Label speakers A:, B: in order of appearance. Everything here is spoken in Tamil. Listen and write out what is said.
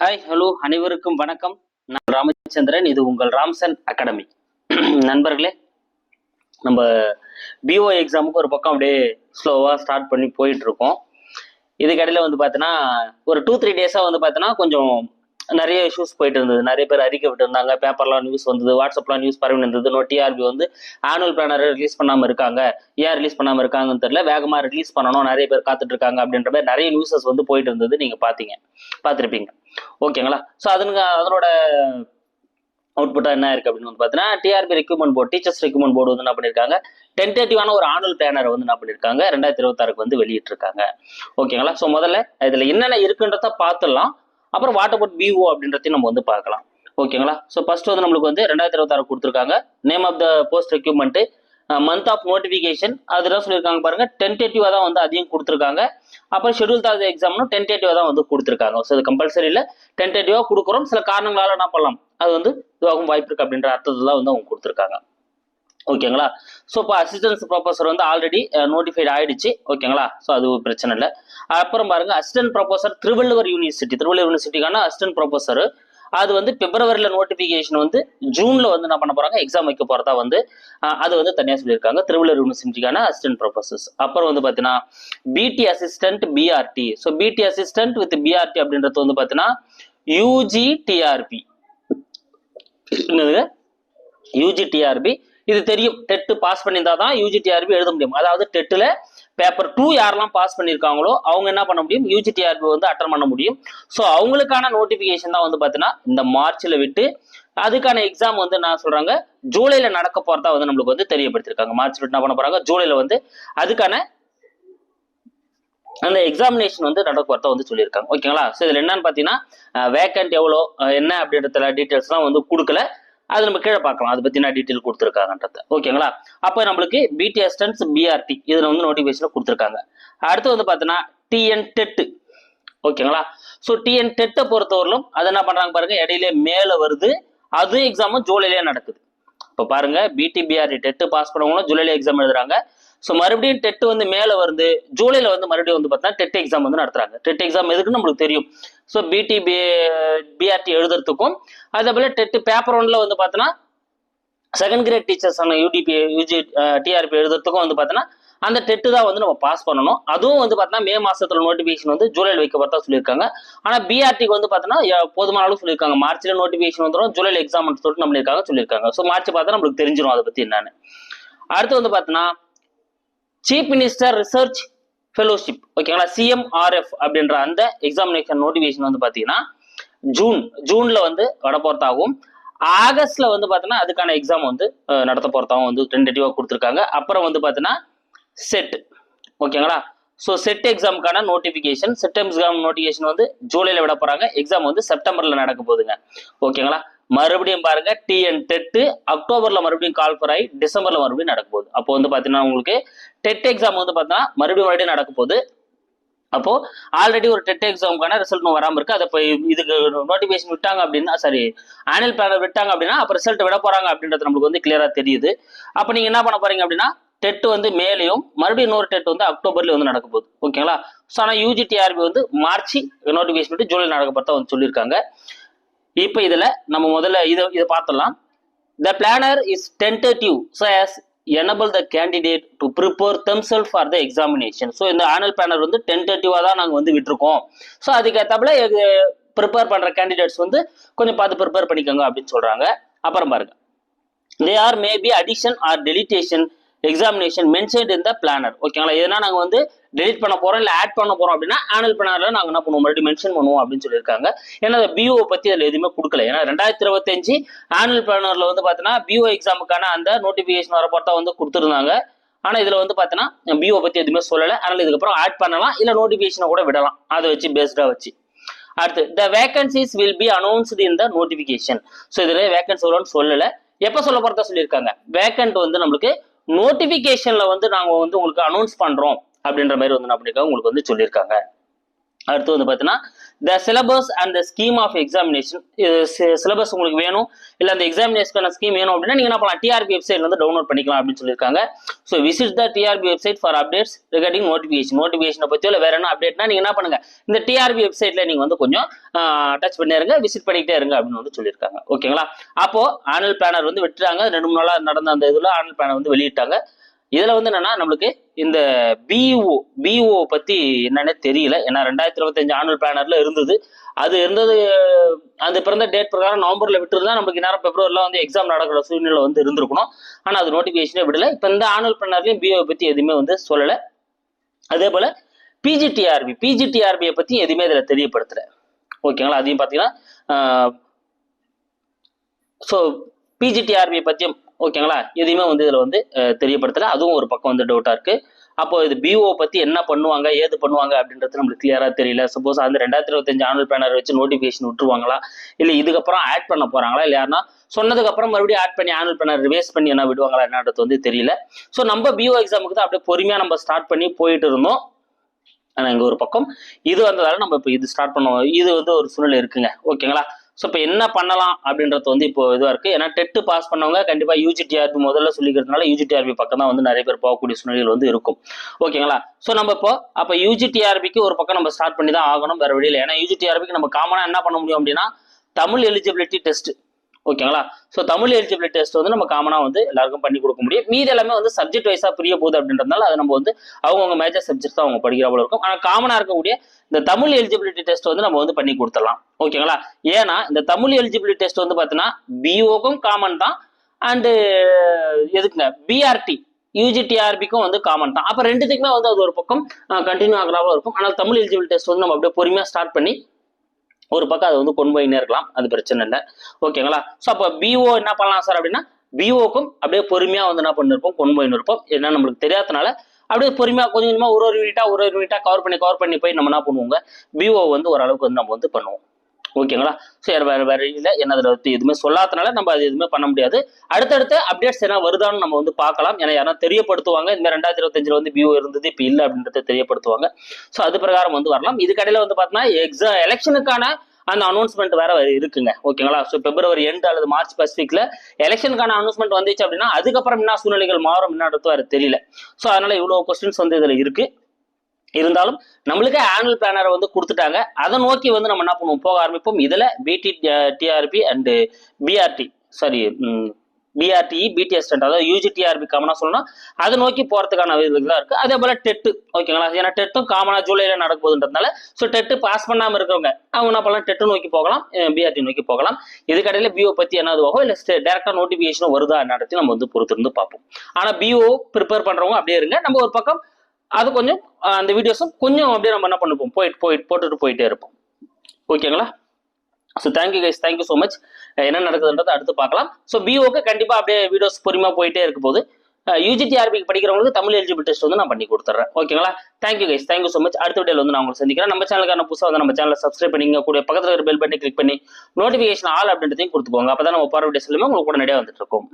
A: ஹாய் ஹலோ அனைவருக்கும் வணக்கம். நான் ராமச்சந்திரன் இது உங்கள் ராம்சன் அகாடமி. நண்பர்களே நம்ம பிஓ எக்ஸாமுக்கு ஒரு பக்கம் அப்படியே ஸ்லோவாக ஸ்டார்ட் பண்ணி போயிட்டு இருக்கோம் இதுக்கடையில் வந்து பார்த்தீங்கன்னா ஒரு டூ த்ரீ டேஸாக வந்து பார்த்தீங்கன்னா கொஞ்சம் நிறைய இஷ்யூஸ் போயிட்டு இருந்தது. நிறைய பேர் அறிக்கை விட்டுருந்தாங்க. பேப்பர்லாம் நியூஸ் வந்தது வாட்ஸ்அப்லாம் நியூஸ் பரவி இருந்தது. நோ டிஆர்பி வந்து ஆனுவல் பிளானரை ரிலீஸ் பண்ணாமல் இருக்காங்க. ஏன் ரிலீஸ் பண்ணாமல் இருக்காங்கன்னு தெரியல. வேகமாக ரிலீஸ் பண்ணணும். நிறைய பேர் காத்துட்டு இருக்காங்க அப்படின்ற மாதிரி நிறைய நியூஸஸ் வந்து போயிட்டு இருந்தது. நீங்கள் பார்த்தீங்க பார்த்துருப்பீங்க ஓகேங்களா? ஸோ அதுங்க அதனோட அவுட்புட்டாக என்ன இருக்குது அப்படின்னு வந்து பார்த்தீங்கன்னா TRB recruitment board teachers recruitment board வந்து என்ன பண்ணியிருக்காங்க டென்டேட்டிவான ஒரு ஆனுவல் பிளானரை வந்து என்ன பண்ணியிருக்காங்க ரெண்டாயிரத்தி இருபத்தாறுக்கு வந்து வெளியிட்டிருக்காங்க. ஓகேங்களா? ஸோ முதல்ல இதில் என்னென்ன இருக்குன்றத பார்த்துடலாம் அப்புறம் வாட் அபவுட் பிஓ அப்படின்றதையும் நம்ம வந்து பார்க்கலாம். ஓகேங்களா? ஸோ ஃபர்ஸ்ட் வந்து நம்மளுக்கு வந்து ரெண்டாயிரத்தி இருபத்தாறு கொடுத்துருக்காங்க. Name of the post recruitment month of notification அதெல்லாம் சொல்லியிருக்காங்க பாருங்க. டென்டேட்டிவாக தான் வந்து அதையும் கொடுத்துருக்காங்க. அப்புறம் ஷெடியூல் தாத எக்ஸாம்னு டென்டேட்டிவாக தான் வந்து கொடுத்துருக்காங்க. ஸோ இது கம்பல்சரி இல்லை. டென்டேட்டிவாக கொடுக்குறோம். சில காரணங்களால் என்ன பண்ணலாம்? அது வந்து இதுவாகவும் வாய்ப்பு இருக்குது அப்படின்ற அர்த்தத்தில் தான் வந்து அவங்க கொடுத்துருக்காங்க. ஓகேங்களா? ஸோ இப்போ அசிஸ்டன்ஸ் ப்ரொஃபஸர் வந்து ஆல்ரெடி நோட்டிஃபைட் ஆயிடுச்சு. ஓகேங்களா? ஸோ அது ஒரு பிரச்சனை இல்லை. அப்புறம் பாருங்க assistant professor Thiruvalluvar university Thiruvalluvar யூனிவர்சிட்டிக்கான assistant professor அது வந்து பிப்ரவரியில் நோட்டிஃபிகேஷன் வந்து ஜூனில் வந்து என்ன பண்ண போகிறாங்க எக்ஸாம் வைக்க போகிறதா வந்து அது வந்து தனியாக சொல்லியிருக்காங்க. திருவள்ளூர் யூனிவர்சிட்டிக்கான அசிஸ்டன்ட் ப்ரொஃபசர்ஸ் அப்புறம் வந்து பார்த்தீங்கன்னா BT assistant BRT so BT assistant with BRT அப்படின்றது வந்து பார்த்தீங்கன்னா யூஜி டிஆர்பி யூஜி டிஆர்பி இது தெரியும். டெட்டு பாஸ் பண்ணியிருந்தா தான் யூஜி டிஆர்பி எழுத முடியும். அதாவது டெட்டில் பேப்பர் டூ யாரெல்லாம் பாஸ் பண்ணியிருக்காங்களோ அவங்க என்ன பண்ண முடியும்? யூஜிடிஆர்பி வந்து அட்டன் பண்ண முடியும். ஸோ அவங்களுக்கான நோட்டிஃபிகேஷன் தான் வந்து பார்த்தீங்கன்னா இந்த மார்ச்சில் விட்டு அதுக்கான எக்ஸாம் வந்து என்ன சொல்றாங்க ஜூலையில் நடக்க போகிறதா வந்து நம்மளுக்கு வந்து தெரியப்படுத்திருக்காங்க மார்ச் விட்டு என்ன பண்ண போறாங்க? ஜூலையில் வந்து அதுக்கான அந்த எக்ஸாமினேஷன் வந்து நடக்க போறதா வந்து சொல்லியிருக்காங்க. ஓகேங்களா ஸோ இதில் என்னன்னு பார்த்தீங்கன்னா வேக்கண்ட் எவ்வளோ என்ன அப்படின்றதுல டீட்டெயில்ஸ்லாம் வந்து கொடுக்கல. அது நம்ம கீழே பார்க்கலாம். அதை பற்றின டீட்டெயில் கொடுத்துருக்காங்கன்றத. ஓகேங்களா அப்போ நம்மளுக்கு பிடி அஸ்டன்ஸ் பிஆர்டி இதில் வந்து நோட்டிஃபிகேஷன் கொடுத்துருக்காங்க. அடுத்து வந்து பார்த்தீங்கன்னா டிஎன் டெட்டு ஓகேங்களா ஸோ டிஎன் டெட்டை பொறுத்தவரையிலும் அது என்ன பண்ணுறாங்க பாருங்க இடையிலே மேலே வருது. அது எக்ஸாமும் ஜூலையிலே நடக்குது. இப்போ பாருங்க பிடி பிஆர்டி டெட்டு பாஸ் பண்ணவங்களும் ஜூலைல எக்ஸாம் எழுதுறாங்க. ஸோ மறுபடியும் டெட் வந்து மேலே வருது. ஜூலைல வந்து மறுபடியும் வந்து பார்த்தீங்கன்னா டெட் எக்ஸாம் வந்து நடத்துறாங்க. டெட் எக்ஸாம் எதுக்குன்னு நம்மளுக்கு தெரியும். ஸோ பிடி பி பிஆர்டி எழுதுறதுக்கும் அதே போல் டெட் பேப்பர் ஒன்ல வந்து பார்த்தோன்னா second grade teachers UDP UG TRB எழுதுறதுக்கும் வந்து பார்த்தோன்னா அந்த டெட்டு தான் வந்து நம்ம பாஸ் பண்ணணும். அதுவும் வந்து பார்த்தீங்கன்னா மே மாசத்துல நோட்டிஃபிகேஷன் வந்து ஜூலையில் வைக்க பார்த்தா சொல்லியிருக்காங்க ஆனால் பிஆர்டிக்கு வந்து பார்த்தீங்கன்னா போதுமான அளவு சொல்லியிருக்காங்க. மார்ச்சில் நோட்டிஃபிகேஷன் வந்துடும் ஜூலையில் எக்ஸாம் சொல்லிட்டு நம்மளுக்காக சொல்லியிருக்காங்க. ஸோ மார்ச் பார்த்தா நம்மளுக்கு தெரிஞ்சிடும் அதை பற்றி என்னன்னு. அடுத்து வந்து பார்த்தீங்கன்னா சீஃப் மினிஸ்டர் ரிசர்ச் ஃபெலோஷிப் ஓகேங்களா சிஎம்ஆர்எஃப் அப்படின்ற அந்த எக்ஸாமினேஷன் நோட்டிஃபிகேஷன் வந்து பார்த்தீங்கன்னா ஜூன் ஜூன்ல வந்து வட போகிறதாகவும் ஆகஸ்ட்ல வந்து பார்த்தீங்கன்னா அதுக்கான எக்ஸாம் வந்து நடத்த போகிறதாகவும் வந்து டென்டேட்டிவாக கொடுத்துருக்காங்க. அப்புறம் வந்து பார்த்தீங்கன்னா செட் ஓகேங்களா ஸோ செட் எக்ஸாமுக்கான நோட்டிஃபிகேஷன் செட் எக்ஸாம் நோட்டிஃபிகேஷன் வந்து ஜூலையில் விட போகிறாங்க எக்ஸாம் வந்து செப்டம்பரில் நடக்க போகுதுங்க. ஓகேங்களா மறுபடியும் பாருங்க டிஎன் டெட்டு அக்டோபர்ல மறுபடியும் கால் ஃபர் ஆகி டிசம்பர்ல மறுபடியும் நடக்க போகுது. அப்போ வந்து பாத்தீங்கன்னா உங்களுக்கு டெட் எக்ஸாம் வந்து பார்த்தோன்னா மறுபடியும் மறுபடியும் நடக்க போகுது. அப்போ ஆல்ரெடி ஒரு டெட் எக்ஸாமுக்கான ரிசல்ட் வராமல் இருக்கு. அதை இப்போ இதுக்கு நோட்டிஃபிகேஷன் விட்டாங்க அப்படின்னா சாரி ஆனுவல் பிளானர் விட்டாங்க அப்படின்னா அப்போ ரிசல்ட் விட போறாங்க அப்படின்றது நம்மளுக்கு வந்து கிளியரா தெரியுது. அப்போ நீங்க என்ன பண்ண போறீங்க அப்படின்னா டெட் வந்து மேலேயும் மறுபடியும் இன்னொரு டெட் வந்து அக்டோபர்லயும் வந்து நடக்க போகுது. ஓகேங்களா ஸோ ஆனால் யூஜிடிஆர்பி வந்து மார்ச் நோட்டிஃபிகேஷன் விட்டு ஜூலை நடக்க பார்த்தா வந்து சொல்லியிருக்காங்க. இப்போ இதுல நம்ம முதல்ல இதை இதை பார்த்துடலாம். The planner is tentative so so enable the candidate to prepare themselves for the examination so இந்த ஆனல் பேனர் வந்து டென்டேட்டிவாக தான் நாங்கள் வந்து விட்டுருக்கோம். ஸோ அதுக்கேற்றாப்புல ப்ரிப்பேர் பண்ணுற கேண்டிடேட்ஸ் வந்து கொஞ்சம் பார்த்து ப்ரிப்பேர் பண்ணிக்கோங்க அப்படின்னு சொல்கிறாங்க அப்புறம் பாருங்க. They are maybe addition or deletion examination mentioned இந்த பிளானர் ஓகேங்களா எதனா நாங்கள் வந்து டெலிட் பண்ண போகிறோம் இல்லை ஆட் பண்ண போகிறோம் அப்படின்னா ஆனுவல் பிளானரில் நாங்கள் என்ன பண்ணுவோம்? மறுபடியும் மென்ஷன் பண்ணுவோம் அப்படின்னு சொல்லியிருக்காங்க. ஏன்னா பிஓ பற்றி அதில் எதுவுமே கொடுக்கல. ஏன்னா ரெண்டாயிரத்தி இருபத்தஞ்சு ஆனுவல் பிளானரில் வந்து பார்த்தீங்கன்னா பிஓ எக்ஸாமுக்கான அந்த நோட்டிஃபிகேஷன் வரப்போட்டா வந்து கொடுத்துருந்தாங்க. ஆனால் இதில் வந்து பார்த்தீங்கன்னா பிஓ பற்றி எதுவுமே சொல்லலை. அதனால் இதுக்கப்புறம் ஆட் பண்ணலாம். இல்லை நோட்டிஃபிகேஷனை கூட விடலாம். அதை வச்சு பேஸ்டாக வச்சு. அடுத்து the vacancies will be announced in the notification so இதில் வேகன்சி வரும்னு சொல்லலை. எப்போ சொல்ல போகிறதா சொல்லியிருக்காங்க? வேக்கண்ட் வந்து நம்மளுக்கு நோட்டிபிகேஷன்ல வந்து நாங்கள் வந்து உங்களுக்கு அனௌன்ஸ் பண்றோம் அப்படின்ற மாதிரி வந்து என்ன பண்ணியிருக்காங்க உங்களுக்கு வந்து சொல்லியிருக்காங்க. அடுத்து வந்து பார்த்தீங்கன்னா the syllabus and the scheme of examination syllabus உங்களுக்கு வேணும். இல்லை அந்த எக்ஸாமினேஷனுக்கான ஸ்கீம் வேணும் அப்படின்னா நீங்கள் என்ன பண்ணலாம் டிஆர்பி வெப்சைட்ல வந்து டவுன்லோட் பண்ணிக்கலாம் அப்படின்னு சொல்லியிருக்காங்க. So visit the TRB website for updates regarding notification நோட்டிஃபிகேஷனை பற்றியோ இல்லை வேற என்ன அப்டேட்னா நீங்கள் என்ன பண்ணுங்க இந்த டிஆர்பி வெப்சைட்ல நீங்கள் வந்து கொஞ்சம் டச் பண்ணிருங்க விசிட் பண்ணிக்கிட்டே இருங்க அப்படின்னு வந்து சொல்லியிருக்காங்க. ஓகேங்களா அப்போ ஆனல் பிளானர் வந்து விட்டுறாங்க ரெண்டு மூணு நாளாக நடந்த அந்த இதில் ஆனல் பிளானர் வந்து வெளியிட்டாங்க. இதுல வந்து என்னன்னா நம்மளுக்கு இந்த பிஓ பிஓ பத்தி என்னன்னே தெரியல. ஏன்னா ரெண்டாயிரத்தி இருபத்தஞ்சு ஆனுவல் பிளானர்ல இருந்தது. அது இருந்தது அது பிறந்த டேட் பிரகாரம் நவம்பர்ல விட்டுருந்தா நமக்கு நேரம் பிப்ரவரில வந்து எக்ஸாம் நடக்கிற சூழ்நிலை வந்து இருந்திருக்கணும். ஆனா அது நோட்டிபிகேஷனே விடல. இப்ப இந்த ஆனுவல் பிளானர்லயும் பிஓ பத்தி எதுவுமே வந்து சொல்லல. அதே போல பிஜிடிஆர்பி பிஜிடிஆர்பியை பத்தி எதுவுமே இதுல தெரியப்படுத்தல. ஓகேங்களா அதையும் பாத்தீங்கன்னா ஸோ பிஜிடிஆர்பியை பற்றியும் ஓகேங்களா எதையுமே வந்து இதில் வந்து தெரியப்படுத்தலை. அதுவும் ஒரு பக்கம் வந்து டவுட்டாக இருக்குது அப்போ இது பிஓ பற்றி என்ன பண்ணுவாங்க ஏது பண்ணுவாங்க அப்படின்றது நம்மளுக்கு கிளியராக தெரியல. சப்போஸ் அந்த ரெண்டாயிரத்தி இருபத்தஞ்சு ஆனுவல் பேனர் வச்சு நோட்டிஃபிகேஷன் விட்டுருவாங்களா? இல்லை இதுக்கப்புறம் ஆட் பண்ண போகிறாங்களா இல்லை யாருன்னா சொன்னதுக்கப்புறம் மறுபடியும் ஆட் பண்ணி ஆனுவல் பேனர் ரிவேஸ் பண்ணி என்ன விடுவாங்களா? என்னன்றது வந்து தெரியல. ஸோ நம்ம பிஓ எக்ஸாமுக்கு தான் அப்படியே பொறுமையாக நம்ம ஸ்டார்ட் பண்ணி போயிட்டு இருந்தோம். ஆனால் இங்கே ஒரு பக்கம். இது வந்ததால நம்ம இப்போ இது ஸ்டார்ட் பண்ணுவோம் இது வந்து ஒரு சூழ்நிலை இருக்குங்க. ஓகேங்களா ஸோ இப்போ என்ன பண்ணலாம் அப்படின்றது வந்து இப்போ இதுவாக இருக்குது ஏன்னா டெட்டு பாஸ் பண்ணவங்க கண்டிப்பாக யூஜிடிஆர்பி முதல்ல சொல்லிக்கிறதுனால யூஜிடிஆர்பி பக்கம் தான் வந்து நிறைய பேர் போகக்கூடிய சூழ்நிலைகள் வந்து இருக்கும். ஓகேங்களா ஸோ நம்ம இப்போ அப்போ யூஜிடிஆர்பிக்கு ஒரு பக்கம் நம்ம ஸ்டார்ட் பண்ணி தான் ஆகணும் வேறு வழியில் ஏன்னா யூஜிடிஆர்பிக்கு நம்ம காமனாக என்ன பண்ண முடியும் அப்படின்னா தமிழ் எலிஜிபிலிட்டி டெஸ்ட் ஓகேங்களா? ஸோ தமிழ் எலிஜிபிலிட்டி டெஸ்ட் வந்து நம்ம காமனாக வந்து எல்லாருக்கும் பண்ணி கொடுக்க முடியும். மீதி எல்லாமே வந்து சப்ஜெக்ட் வைஸாக பிரிய போகுது அப்படின்றதுனால அது நம்ம வந்து அவங்கவுங்க மேஜர் சப்ஜெக்ட் தான் அவங்க படிக்கிற போல இருக்கும். ஆனால் காமனாக இருக்கக்கூடிய இந்த தமிழ் எலிஜிபிலிட்டி டெஸ்ட் வந்து நம்ம வந்து பண்ணி கொடுத்துடலாம். ஓகேங்களா? ஏன்னா இந்த தமிழ் எலிஜிபிலிட்டி டெஸ்ட் வந்து பார்த்தீங்கன்னா பிஓக்கும் காமன் தான். அண்டு எதுக்குங்க? பிஆர்டி யூஜிடிஆர்பிக்கும் வந்து காமன் தான். அப்போ ரெண்டுத்துக்குமே வந்து அது ஒரு பக்கம் கண்டினியூ ஆகிறாவும் இருக்கும். ஆனால் தமிழ் எலிஜிபிலிட்டி டெஸ்ட் வந்து நம்ம அப்படியே பொறுமையாக ஸ்டார்ட் பண்ணி ஒரு பக்கம் அதை வந்து கொண்டு போயினே இருக்கலாம் அது பிரச்சனை இல்லை. ஓகேங்களா ஸோ அப்போ பிஓ என்ன பண்ணலாம் சார் அப்படின்னா பிஓக்கும் அப்படியே பொறுமையாக வந்து என்ன பண்ணிருப்போம் கொண்டு போயின்னு இருப்போம் என்ன நம்மளுக்கு தெரியாதனால அப்படியே பொறுமையாக கொஞ்சம் கொஞ்சமாக ஒரு ஒரு யூனிட்டாக ஒரு ஒரு யூனிட்டாக கவர் பண்ணி கவர் பண்ணி போய் நம்ம என்ன பண்ணுவோங்க? பிஓ வந்து ஓரளவுக்கு வந்து நம்ம வந்து பண்ணுவோம். ஓகேங்களா ஸோ வேறு வேறு இல்லை. என்ன எதுவுமே சொல்லாதனால நம்ம அது எதுவுமே பண்ண முடியாது. அடுத்தடுத்த அப்டேட்ஸ் என்ன வருதான்னு நம்ம வந்து பார்க்கலாம். ஏன்னா யாரும் தெரியப்படுத்துவாங்க. இந்த மாதிரி ரெண்டாயிரத்தி இருபத்தஞ்சில் வந்து வியூ இருந்தது இப்போ இல்லை அப்படின்றத தெரியப்படுத்துவாங்க. ஸோ அது பிரகாரம் வந்து வரலாம். இதுக்கடையில் வந்து பார்த்தீங்கன்னா எக்ஸா எலெக்ஷனுக்கான அந்த அனௌன்ஸ்மெண்ட் வேற இருக்குங்க. ஓகேங்களா ஸோ பிப்ரவரி எண்டு அல்லது மார்ச் பசிபிக்ல எலெக்ஷனுக்கான அனௌன்ஸ்மெண்ட் வந்துச்சு அப்படின்னா அதுக்கப்புறம் என்ன சூழ்நிலைகள் மாறும் என்னன்றது வேற தெரியல. ஸோ அதனால இவ்வளோ கொஸ்டின்ஸ் வந்து இதில் இருக்கு. இருந்தாலும் நம்மளுக்கே ஆனுவல் பிளானரை வந்து கொடுத்துட்டாங்க. அதை நோக்கி வந்து நம்ம என்ன பண்ணுவோம்? போக ஆரம்பிப்போம். இதில் BT TRB and BRT sorry BRT BTS அதாவது யூஜிடிஆர்பி காமனாக சொல்லணும் அதை நோக்கி போகிறதுக்கான இதுதான் இருக்குது அதே போல் டெட்டு ஓகேங்களா ஏன்னா டெட்டும் காமனாக ஜூலையில் நடக்க போகுதுன்றதுனால ஸோ டெட்டு பாஸ் பண்ணாமல் இருக்கிறவங்க அவங்க என்ன பண்ணலாம்? டெட்டு நோக்கி போகலாம். பிஆர்டி நோக்கி போகலாம். இதுக்கடையில் பிஓ பற்றி என்ன இதுவாகும் இல்லை டேரெக்டாக நோட்டிஃபிகேஷனும் வருதா நடத்தி நம்ம வந்து பொறுத்திருந்து பார்ப்போம். ஆனால் பிஓ ப்ரிப்பேர் பண்ணுறவங்க அப்படியே இருங்க. நம்ம ஒரு பக்கம் அது கொஞ்சம் அந்த வீடியோஸும் கொஞ்சம் அப்படியே நம்ம என்ன பண்ணுவோம்? போயிட்டு போயிட்டு போட்டுட்டு போயிட்டே இருப்போம். ஓகேங்களா? So thank you guys thank you so much என்ன நடக்குதுன்றதை அடுத்து பார்க்கலாம். ஸோ பிஓக்கு கண்டிப்பாக அப்படியே வீடியோஸ் பொறுமையாக போயிட்டே இருக்க போது யூஜிடிஆர்பிக்கு படிக்கிறவங்களுக்கு தமிழ் எலிஜிபிள் டெஸ்ட் வந்து நான் பண்ணி கொடுத்துறேன் ஓகேங்களா? Thank you guys thank you so much அடுத்த வீடியோவில் வந்து நான் உங்களுக்கு சந்திக்கிறேன். நம்ம சேனலுக்கான புதுசாக வந்து நம்ம சேனலை சப்ஸ்கிரைப் பண்ணிங்க கூட பக்கத்தில் இருக்கிற பெல் பட்டனை கிளிக் பண்ணி நோட்டிஃபிகேஷன் ஆல் அப்படின்றதையும் கொடுத்துக்கோங்க. அப்போ தான் நம்ம போகிற வீடியோஸ் எல்லாமே உங்களுக்கு கூட நிறைய வந்துட்டு இருக்கும்.